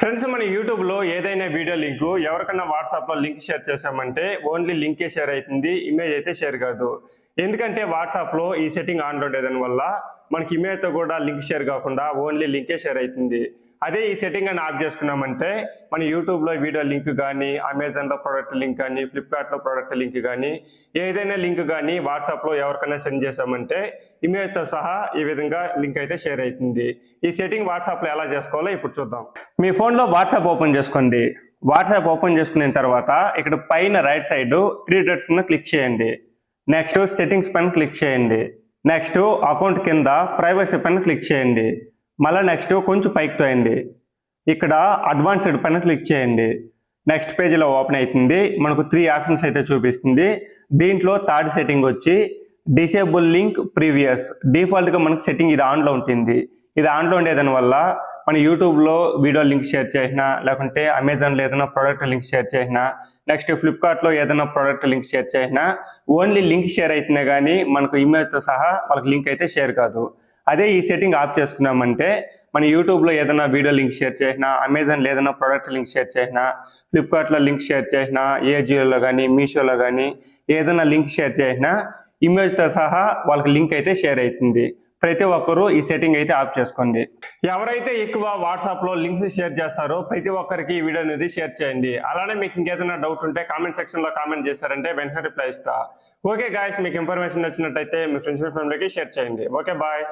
Friends మన యూట్యూబ్లో ఏదైనా వీడియో లింక్ ఎవరికన్నా వాట్సాప్లో లింక్ షేర్ చేసామంటే ఓన్లీ లింకే షేర్ అవుతుంది ఇమేజ్ అయితే షేర్ కాదు. ఎందుకంటే వాట్సాప్లో ఈ సెట్టింగ్ ఆన్లో ఉండేదాని వల్ల మనకి ఇమేజ్తో కూడా లింక్ షేర్ కాకుండా ఓన్లీ లింకే షేర్ అవుతుంది. అదే ఈ సెట్టింగ్ అని ఆఫ్ చేసుకున్నామంటే మన యూట్యూబ్లో వీడియో లింక్ కానీ అమెజాన్లో ప్రోడక్ట్ లింక్ కానీ ఫ్లిప్కార్ట్లో ప్రోడక్ట్ లింక్ కానీ ఏదైనా లింక్ కానీ వాట్సాప్లో ఎవరికైనా సెండ్ చేసామంటే ఇమేజ్తో సహా ఈ విధంగా లింక్ అయితే షేర్ అవుతుంది. ఈ సెట్టింగ్ వాట్సాప్లో ఎలా చేసుకోవాలో ఇప్పుడు చూద్దాం. మీ ఫోన్లో వాట్సాప్ ఓపెన్ చేసుకోండి. వాట్సాప్ ఓపెన్ చేసుకున్న తర్వాత ఇక్కడ పైన రైట్ సైడ్ త్రీ డేట్స్ మీద క్లిక్ చేయండి. నెక్స్ట్ సెట్టింగ్స్ పైన క్లిక్ చేయండి. నెక్స్ట్ అకౌంట్ కింద ప్రైవసీ పైన క్లిక్ చేయండి. మళ్ళీ నెక్స్ట్ కొంచెం పైకి తోయండి. ఇక్కడ అడ్వాన్స్డ్ పైన క్లిక్ చేయండి నెక్స్ట్ పేజీలో ఓపెన్ అవుతుంది మనకు త్రీ ఆప్షన్స్ అయితే చూపిస్తుంది. దీంట్లో థర్డ్ సెట్టింగ్ వచ్చి డిసేబుల్ లింక్ ప్రీవియస్. డిఫాల్ట్గా మనకు సెట్టింగ్ ఇది ఆన్లో ఉంటుంది. ఇది ఆన్లో ఉండేదాని వల్ల మన యూట్యూబ్లో వీడియో లింక్ షేర్ చేసినా లేకుంటే అమెజాన్లో ఏదైనా ప్రోడక్ట్ లింక్ షేర్ చేసినా నెక్స్ట్ ఫ్లిప్కార్ట్లో ఏదైనా ప్రోడక్ట్ లింక్ షేర్ చేసినా ఓన్లీ లింక్ షేర్ అవుతున్నాయి కానీ మనకు ఇమేజ్తో సహా వాళ్ళకి లింక్ అయితే షేర్ కాదు. అదే ఈ సెట్టింగ్ ఆఫ్ చేసుకున్నామంటే మన యూట్యూబ్లో ఏదైనా వీడియో లింక్ షేర్ చేసినా అమెజాన్లో ఏదైనా ప్రోడక్ట్ లింక్ షేర్ చేసినా ఫ్లిప్కార్ట్లో లింక్ షేర్ చేసినా ఏజియోలో కానీ మీషోలో కానీ ఏదైనా లింక్ షేర్ చేసినా ఇమేజ్తో సహా వాళ్ళకి లింక్ అయితే షేర్ అవుతుంది. ప్రతి ఒక్కరూ ఈ సెట్టింగ్ అయితే ఆఫ్ చేసుకోండి. ఎవరైతే ఎక్కువ వాట్సాప్లో లింక్స్ షేర్ చేస్తారో ప్రతి ఒక్కరికి ఈ వీడియో అనేది షేర్ చేయండి. అలానే మీకు ఇంకేదైనా డౌట్ ఉంటే కామెంట్ సెక్షన్లో కామెంట్ చేశారంటే వెంటనే రిప్లై ఇస్తా. ఓకే గాయస్ మీకు ఇన్ఫర్మేషన్ నచ్చినట్టయితే మీ ఫ్రెండ్స్ ఫ్యామిలీకి షేర్ చేయండి. Okay bye